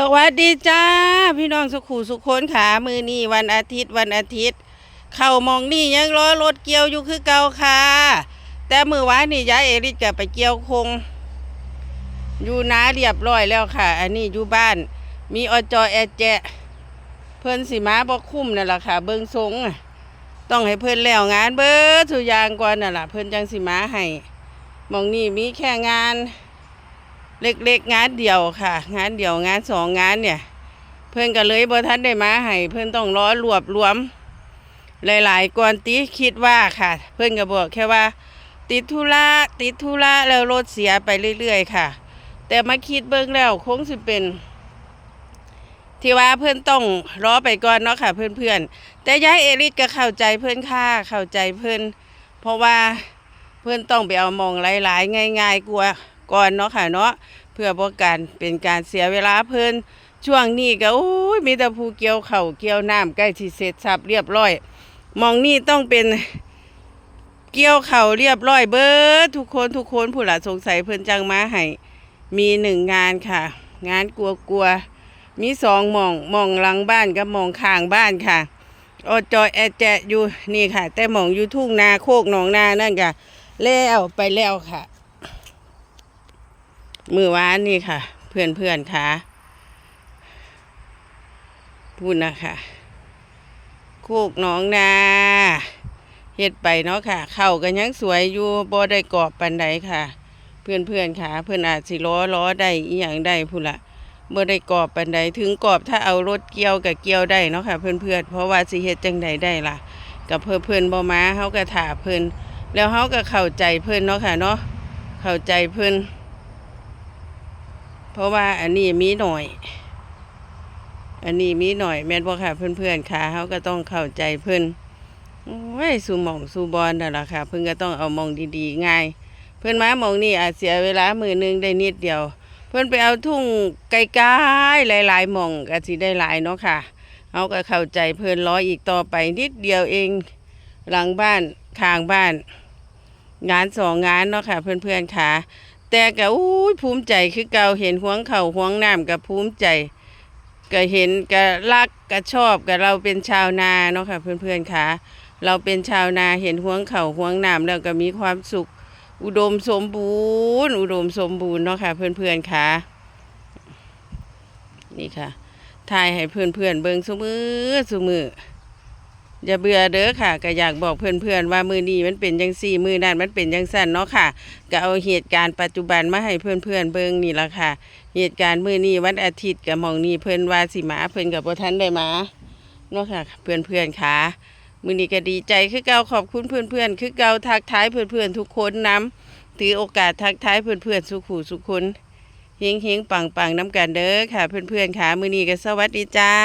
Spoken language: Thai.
สวัสดีจ้า พี่น้องสุขูสุขนขามือนี่วันอาทิตย์วันอาทิตย์ เข้ามองนี่ยังรอรถเกี่ยวอยู่คือเก่าค่ะ แต่มือวานนี่ยายเอริสจะไปเกี่ยวคง อยู่น้าเรียบร้อยแล้วค่ะ อันนี้อยู่บ้าน มีอจอแอแจเพิ่นสิมาบ่คุ้มนั่นแหละค่ะ เบิ่งทรงต้องให้เพิ่นแล้วงานเบิดทุยางก่อนนั่นล่ะเพิ่นจังสิมาให้มองนี่มีแค่งาน เล็กๆงานเดียวค่ะ งานเดียวงานสองงานเนี่ย เพื่อนก็เลยบ่ทันได้มาให้เพื่อนต้องรอรวบรวม หลายๆก่อนติคิดว่าค่ะ เพื่อนก็บอกแค่ว่า ติดธุระติดธุระแล้วรถเสียไปเรื่อย ๆ ค่ะ แต่มาคิดเบิ่งแล้วคงสิเป็น ที่ว่าเพื่อนต้องรอไปก่อนเนาะค่ะ เพื่อนๆแต่ยายเอริสก็เข้าใจเพื่อนค่ะเข้าใจเพื่อนเพราะว่าเพื่อนต้องไปเอามองหลายๆ ง่าย ๆกลัว ก่อนเนาะค่ะเนาะเพื่อบ่การเป็นการเสียเวลาเพื่นช่วงนี้ก็โอ้ยมีแต่ผู้เกี่ยวเข่าเกี่ยวน้ำใกล้ที่เสร็จสับเรียบร้อย มองนี่ต้องเป็นเกี่ยวเข่าเรียบร้อยเบิดทุกคนทุกคนผู้หละสงสัยเพื่อนจังมาให้มีหนึ่งงานค่ะ งานกลัวกลัวๆมีสองมองมองหลังบ้านกับมองข้างบ้านค่ะอจอยแอแจะอยู่นี่ค่ะ แต่มองอยู่ทุ่งนาโคกหนองนานั่นค่ะแล้วไปแล้วค่ะ มือวานนี่ค่ะ เพื่อนเพื่อนค่ะพูดนะคะโคกหนองนาเฮ็ดไปเนาะค่ะ เข้ากันยังสวยอยู่บ่ได้กรอบปันใดค่ะ เพื่อนเพื่อนค่ะ เพื่อนอาจสิล้อล้อได้อีหยังได้พูนละบ่ได้กรอบปันใดถึงกรอบถ้าเอารถเกี่ยวกับเกี่ยวได้เนาะค่ะ เพื่อนเพื่อนเพราะว่าสิเฮ็ดจังใดได้ล่ะกับเพื่อนเพื่อนบ่มาเฮาก็ถาเพิ่อนแล้วเฮาก็เข้าใจเพิ่อนเนาะค่ะเนาะเข้าใจเพิ่อน เพราะว่าอันนี้มีหน่อย อันนี้มีหน่อยแม่นบ่ค่ะ เพื่อนๆค่ะเขาก็ต้องเข้าใจเพิ่อนโอ้ยสูมองสูบอลนั่นล่ะค่ะ เพิ่อนก็ต้องเอามองดีๆ ง่าย เพิ่อนมามองนี่อาจเสียเวลามือหนึงได้นิดเดียว เพิ่อนไปเอาทุ่งไกลๆหลายๆมองก็สิได้หลายเนาะค่ะเขาก็เข้าใจเพิ่อนรออีกต่อไปนิดเดียวเองหลังบ้านข้างบ้าน งานสองงานเนาะค่ะ เพื่อนๆค่ะ แต่ก็อู้ยภูมิใจคือเก่าเห็นห่วงเขาห่วงน้ำก็ภูมิใจ ก็เห็นก็รักก็ชอบก็เราเป็นชาวนาเนาะค่ะ เพื่อนๆค่ะเราเป็นชาวนาเห็นห่วงเขาห่วงน้ำแล้วก็มีความสุข อุดมสมบูรณ์ อุดมสมบูรณ์เนาะค่ะ เพื่อนๆค่ะนี่ค่ะถ่ายให้เพื่อนๆเบิ่งซุมือซุมือ อย่าเบื่อเด้อค่ะ ก็อยากบอกเพื่อนๆว่ามือนี้มันเป็นจังซี่มือนั้นมันเป็นจังสั่นเนาะค่ะ ก็เอาเหตุการณ์ปัจจุบันมาให้เพื่อนๆเบิ่งนี่ละค่ะ เหตุการณ์มือนี้วันอาทิตย์กับมองนี่เพื่อนว่าสิมาเพื่อนกับพ่ทันได้มาเนาะค่ะ เพื่อนๆค่ะมือนี้ก็ดีใจคือเก่าขอบคุณเพื่อนๆคือเก่าทักทายเพื่อนๆทุกคนนํถือโอกาสทักทายเพื่อนๆสุขหูสุขคนเฮงๆปังๆน้ำกันเด้อค่ะ เพื่อนๆค่ะมือนี้ก็สวัสดีจ้า